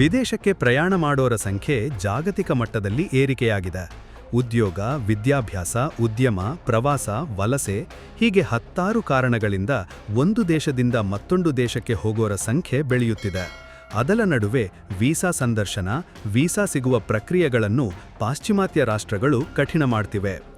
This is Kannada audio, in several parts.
ವಿದೇಶಕ್ಕೆ ಪ್ರಯಾಣ ಮಾಡೋರ ಸಂಖ್ಯೆ ಜಾಗತಿಕ ಮಟ್ಟದಲ್ಲಿ ಏರಿಕೆಯಾಗಿದೆ. ಉದ್ಯೋಗ, ವಿದ್ಯಾಭ್ಯಾಸ, ಉದ್ಯಮ, ಪ್ರವಾಸ, ವಲಸೆ ಹೀಗೆ ಹತ್ತಾರು ಕಾರಣಗಳಿಂದ ಒಂದು ದೇಶದಿಂದ ಮತ್ತೊಂದು ದೇಶಕ್ಕೆ ಹೋಗೋರ ಸಂಖ್ಯೆ ಬೆಳೆಯುತ್ತಿದೆ. ಅದರ ನಡುವೆ ವೀಸಾ ಸಂದರ್ಶನ, ವೀಸಾ ಸಿಗುವ ಪ್ರಕ್ರಿಯೆಗಳನ್ನು ಪಾಶ್ಚಿಮಾತ್ಯ ರಾಷ್ಟ್ರಗಳು ಕಠಿಣ ಮಾಡ್ತಿವೆ.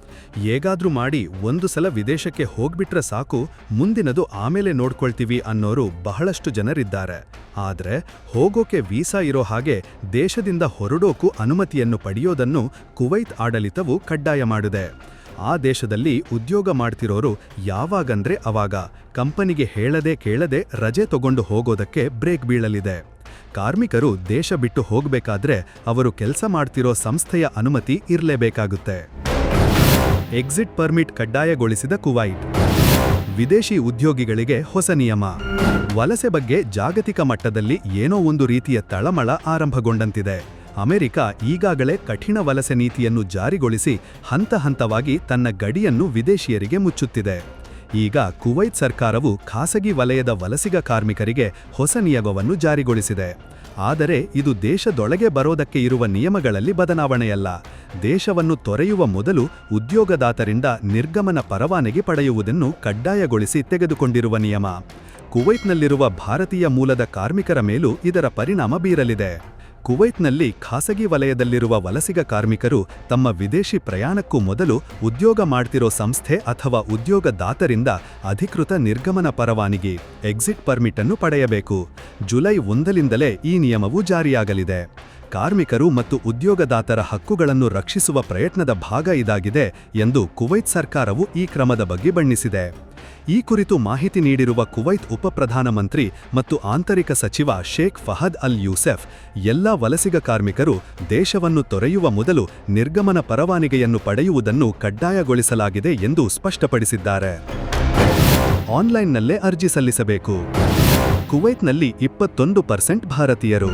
ಹೇಗಾದ್ರೂ ಮಾಡಿ ಒಂದು ಸಲ ವಿದೇಶಕ್ಕೆ ಹೋಗ್ಬಿಟ್ರೆ ಸಾಕು, ಮುಂದಿನದು ಆಮೇಲೆ ನೋಡ್ಕೊಳ್ತೀವಿ ಅನ್ನೋರು ಬಹಳಷ್ಟು ಜನರಿದ್ದಾರೆ. ಆದ್ರೆ ಹೋಗೋಕೆ ವೀಸಾ ಇರೋ ಹಾಗೆ ದೇಶದಿಂದ ಹೊರಡೋಕು ಅನುಮತಿಯನ್ನು ಪಡೆಯೋದನ್ನು ಕುವೈತ್ ಆಡಳಿತವು ಕಡ್ಡಾಯ ಮಾಡಿದೆ. ಆ ದೇಶದಲ್ಲಿ ಉದ್ಯೋಗ ಮಾಡ್ತಿರೋರು ಯಾವಾಗಂದ್ರೆ ಅವಾಗ, ಕಂಪನಿಗೆ ಹೇಳದೆ ಕೇಳದೆ ರಜೆ ತಗೊಂಡು ಹೋಗೋದಕ್ಕೆ ಬ್ರೇಕ್ ಬೀಳಲಿದೆ. ಕಾರ್ಮಿಕರು ದೇಶ ಬಿಟ್ಟು ಹೋಗಬೇಕಾದ್ರೆ ಅವರು ಕೆಲಸ ಮಾಡ್ತಿರೋ ಸಂಸ್ಥೆಯ ಅನುಮತಿ ಇರಲೇಬೇಕಾಗುತ್ತೆ. ಎಕ್ಸಿಟ್ ಪರ್ಮಿಟ್ ಕಡ್ಡಾಯಗೊಳಿಸಿದ ಕುವೈಟ್. ವಿದೇಶಿ ಉದ್ಯೋಗಿಗಳಿಗೆ ಹೊಸ ನಿಯಮ. ವಲಸೆ ಬಗ್ಗೆ ಜಾಗತಿಕ ಮಟ್ಟದಲ್ಲಿ ಏನೋ ಒಂದು ರೀತಿಯ ತಳಮಳ ಆರಂಭಗೊಂಡಂತಿದೆ. ಅಮೆರಿಕ ಈಗಾಗಲೇ ಕಠಿಣ ವಲಸೆ ನೀತಿಯನ್ನು ಜಾರಿಗೊಳಿಸಿ ಹಂತ ಹಂತವಾಗಿ ತನ್ನ ಗಡಿಯನ್ನು ವಿದೇಶಿಯರಿಗೆ ಮುಚ್ಚುತ್ತಿದೆ. ಈಗ ಕುವೈತ್ ಸರ್ಕಾರವು ಖಾಸಗಿ ವಲಯದ ವಲಸಿಗ ಕಾರ್ಮಿಕರಿಗೆ ಹೊಸ ನಿಯಮವನ್ನು ಜಾರಿಗೊಳಿಸಿದೆ. ಆದರೆ ಇದು ದೇಶದೊಳಗೆ ಬರೋದಕ್ಕೆ ಇರುವ ನಿಯಮಗಳಲ್ಲಿ ಬದಲಾವಣೆಯಲ್ಲ. ದೇಶವನ್ನು ತೊರೆಯುವ ಮೊದಲು ಉದ್ಯೋಗದಾತರಿಂದ ನಿರ್ಗಮನ ಪರವಾನಗಿ ಪಡೆಯುವುದನ್ನು ಕಡ್ಡಾಯಗೊಳಿಸಿ ತೆಗೆದುಕೊಂಡಿರುವ ನಿಯಮ. ಕುವೈತ್ನಲ್ಲಿರುವ ಭಾರತೀಯ ಮೂಲದ ಕಾರ್ಮಿಕರ ಮೇಲೂ ಇದರ ಪರಿಣಾಮ ಬೀರಲಿದೆ. ಕುವೈತ್ನಲ್ಲಿ ಖಾಸಗಿ ವಲಯದಲ್ಲಿರುವ ವಲಸಿಗ ಕಾರ್ಮಿಕರು ತಮ್ಮ ವಿದೇಶಿ ಪ್ರಯಾಣಕ್ಕೂ ಮೊದಲು ಉದ್ಯೋಗ ಮಾಡ್ತಿರೋ ಸಂಸ್ಥೆ ಅಥವಾ ಉದ್ಯೋಗದಾತರಿಂದ ಅಧಿಕೃತ ನಿರ್ಗಮನ ಪರವಾನಗಿ ಎಕ್ಸಿಟ್ ಪರ್ಮಿಟ್ ಅನ್ನು ಪಡೆಯಬೇಕು. ಜುಲೈ ಒಂದಲಿಂದಲೇ ಈ ನಿಯಮವು ಜಾರಿಯಾಗಲಿದೆ. ಕಾರ್ಮಿಕರು ಮತ್ತು ಉದ್ಯೋಗದಾತರ ಹಕ್ಕುಗಳನ್ನು ರಕ್ಷಿಸುವ ಪ್ರಯತ್ನದ ಭಾಗ ಇದಾಗಿದೆ ಎಂದು ಕುವೈತ್ ಸರ್ಕಾರವು ಈ ಕ್ರಮದ ಬಗ್ಗೆ ಬಣ್ಣಿಸಿದೆ. ಈ ಕುರಿತು ಮಾಹಿತಿ ನೀಡಿರುವ ಕುವೈತ್ ಉಪಪ್ರಧಾನಮಂತ್ರಿ ಮತ್ತು ಆಂತರಿಕ ಸಚಿವ ಶೇಖ್ ಫಹದ್ ಅಲ್ ಯೂಸೆಫ್, ಎಲ್ಲ ವಲಸಿಗ ಕಾರ್ಮಿಕರು ದೇಶವನ್ನು ತೊರೆಯುವ ಮೊದಲು ನಿರ್ಗಮನ ಪರವಾನಿಗೆಯನ್ನು ಪಡೆಯುವುದನ್ನು ಕಡ್ಡಾಯಗೊಳಿಸಲಾಗಿದೆ ಎಂದು ಸ್ಪಷ್ಟಪಡಿಸಿದ್ದಾರೆ. ಆನ್ಲೈನ್ನಲ್ಲೇ ಅರ್ಜಿ ಸಲ್ಲಿಸಬೇಕು. ಕುವೈತ್ನಲ್ಲಿ ಇಪ್ಪತ್ತೊಂದು ಪರ್ಸೆಂಟ್ ಭಾರತೀಯರು.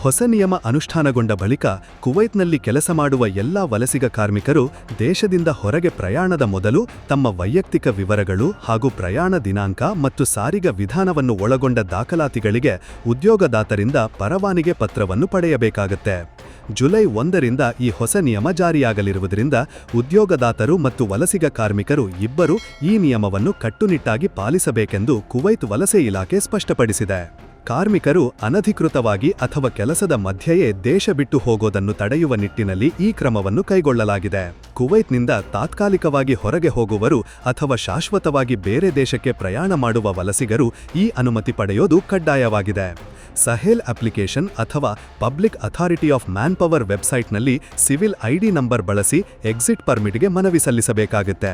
ಹೊಸ ನಿಯಮ ಅನುಷ್ಠಾನಗೊಂಡ ಬಳಿಕ ಕುವೈತ್ನಲ್ಲಿ ಕೆಲಸ ಮಾಡುವ ಎಲ್ಲಾ ವಲಸಿಗ ಕಾರ್ಮಿಕರು ದೇಶದಿಂದ ಹೊರಗೆ ಪ್ರಯಾಣದ ಮೊದಲು ತಮ್ಮ ವೈಯಕ್ತಿಕ ವಿವರಗಳು ಹಾಗೂ ಪ್ರಯಾಣ ದಿನಾಂಕ ಮತ್ತು ಸಾರಿಗೆ ವಿಧಾನವನ್ನು ಒಳಗೊಂಡ ದಾಖಲಾತಿಗಳಿಗೆ ಉದ್ಯೋಗದಾತರಿಂದ ಪರವಾನಿಗೆ ಪತ್ರವನ್ನು ಪಡೆಯಬೇಕಾಗುತ್ತೆ. ಜುಲೈ ಒಂದರಿಂದ ಈ ಹೊಸ ನಿಯಮ ಜಾರಿಯಾಗಲಿರುವುದರಿಂದ ಉದ್ಯೋಗದಾತರು ಮತ್ತು ವಲಸಿಗ ಕಾರ್ಮಿಕರು ಇಬ್ಬರು ಈ ನಿಯಮವನ್ನು ಕಟ್ಟುನಿಟ್ಟಾಗಿ ಪಾಲಿಸಬೇಕೆಂದು ಕುವೈತ್ ವಲಸೆ ಇಲಾಖೆ ಸ್ಪಷ್ಟಪಡಿಸಿದೆ. ಕಾರ್ಮಿಕರು ಅನಧಿಕೃತವಾಗಿ ಅಥವಾ ಕೆಲಸದ ಮಧ್ಯೆಯೇ ದೇಶ ಬಿಟ್ಟು ಹೋಗೋದನ್ನು ತಡೆಯುವ ನಿಟ್ಟಿನಲ್ಲಿ ಈ ಕ್ರಮವನ್ನು ಕೈಗೊಳ್ಳಲಾಗಿದೆ. ಕುವೈತ್ನಿಂದ ತಾತ್ಕಾಲಿಕವಾಗಿ ಹೊರಗೆ ಹೋಗುವರು ಅಥವಾ ಶಾಶ್ವತವಾಗಿ ಬೇರೆ ದೇಶಕ್ಕೆ ಪ್ರಯಾಣ ಮಾಡುವ ವಲಸಿಗರು ಈ ಅನುಮತಿ ಪಡೆಯೋದು ಕಡ್ಡಾಯವಾಗಿದೆ. ಸಹೇಲ್ ಅಪ್ಲಿಕೇಶನ್ ಅಥವಾ public authority of man power ವೆಬ್ಸೈಟ್ನಲ್ಲಿ ಸಿವಿಲ್ ಐಡಿ ನಂಬರ್ ಬಳಸಿ ಎಕ್ಸಿಟ್ ಪರ್ಮಿಟ್ಗೆ ಮನವಿ ಸಲ್ಲಿಸಬೇಕಾಗುತ್ತೆ.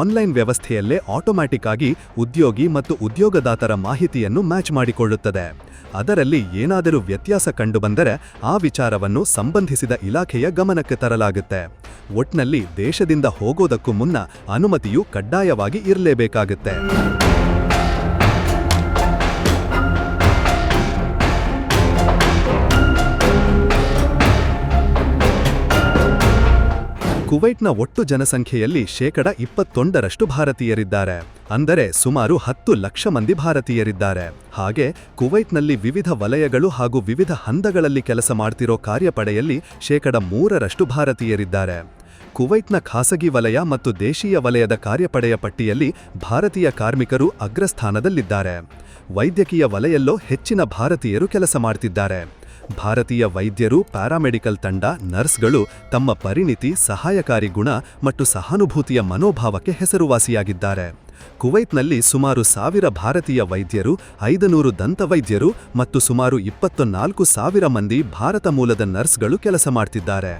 ಆನ್ಲೈನ್ ವ್ಯವಸ್ಥೆಯಲ್ಲೇ ಆಟೋಮ್ಯಾಟಿಕ್ ಆಗಿ ಉದ್ಯೋಗಿ ಮತ್ತು ಉದ್ಯೋಗದಾತರ ಮಾಹಿತಿಯನ್ನು ಮ್ಯಾಚ್ ಮಾಡಿಕೊಳ್ಳುತ್ತದೆ. ಅದರಲ್ಲಿ ಏನಾದರೂ ವ್ಯತ್ಯಾಸ ಕಂಡುಬಂದರೆ ಆ ವಿಚಾರವನ್ನು ಸಂಬಂಧಿಸಿದ ಇಲಾಖೆಯ ಗಮನಕ್ಕೆ ತರಲಾಗುತ್ತೆ. ಒಟ್ನಲ್ಲಿ ದೇಶದಿಂದ ಹೋಗೋದಕ್ಕೂ ಮುನ್ನ ಅನುಮತಿಯು ಕಡ್ಡಾಯವಾಗಿ ಇರಲೇಬೇಕಾಗುತ್ತೆ. ಕುವೈಟ್ನ ಒಟ್ಟು ಜನಸಂಖ್ಯೆಯಲ್ಲಿ ಶೇಕಡ ಇಪ್ಪತ್ತೊಂದರಷ್ಟು ಭಾರತೀಯರಿದ್ದಾರೆ. ಅಂದರೆ ಸುಮಾರು ಹತ್ತು ಲಕ್ಷ ಮಂದಿ ಭಾರತೀಯರಿದ್ದಾರೆ. ಹಾಗೆ ಕುವೈಟ್ನಲ್ಲಿ ವಿವಿಧ ವಲಯಗಳು ಹಾಗೂ ವಿವಿಧ ಹಂತಗಳಲ್ಲಿ ಕೆಲಸ ಮಾಡ್ತಿರೋ ಕಾರ್ಯಪಡೆಯಲ್ಲಿ ಶೇಕಡ ಮೂರರಷ್ಟು ಭಾರತೀಯರಿದ್ದಾರೆ. ಕುವೈಟ್ನ ಖಾಸಗಿ ವಲಯ ಮತ್ತು ದೇಶೀಯ ವಲಯದ ಕಾರ್ಯಪಡೆಯ ಪಟ್ಟಿಯಲ್ಲಿ ಭಾರತೀಯ ಕಾರ್ಮಿಕರು ಅಗ್ರಸ್ಥಾನದಲ್ಲಿದ್ದಾರೆ. ವೈದ್ಯಕೀಯ ವಲಯಲ್ಲೋ ಹೆಚ್ಚಿನ ಭಾರತೀಯರು ಕೆಲಸ ಮಾಡ್ತಿದ್ದಾರೆ. ಭಾರತೀಯ ವೈದ್ಯರು, ಪ್ಯಾರಾಮೆಡಿಕಲ್ ತಂಡ, ನರ್ಸ್ಗಳು ತಮ್ಮ ಪರಿಣಿತಿ, ಸಹಾಯಕಾರಿ ಗುಣ ಮತ್ತು ಸಹಾನುಭೂತಿಯ ಮನೋಭಾವಕ್ಕೆ ಹೆಸರುವಾಸಿಯಾಗಿದ್ದಾರೆ. ಕುವೈತ್ನಲ್ಲಿ ಸುಮಾರು ಸಾವಿರ ಭಾರತೀಯ ವೈದ್ಯರು, ಐದನೂರು ದಂತವೈದ್ಯರು ಮತ್ತು ಸುಮಾರು ಇಪ್ಪತ್ತು ನಾಲ್ಕು ಸಾವಿರ ಮಂದಿ ಭಾರತ ಮೂಲದ ನರ್ಸ್ಗಳು ಕೆಲಸ ಮಾಡ್ತಿದ್ದಾರೆ.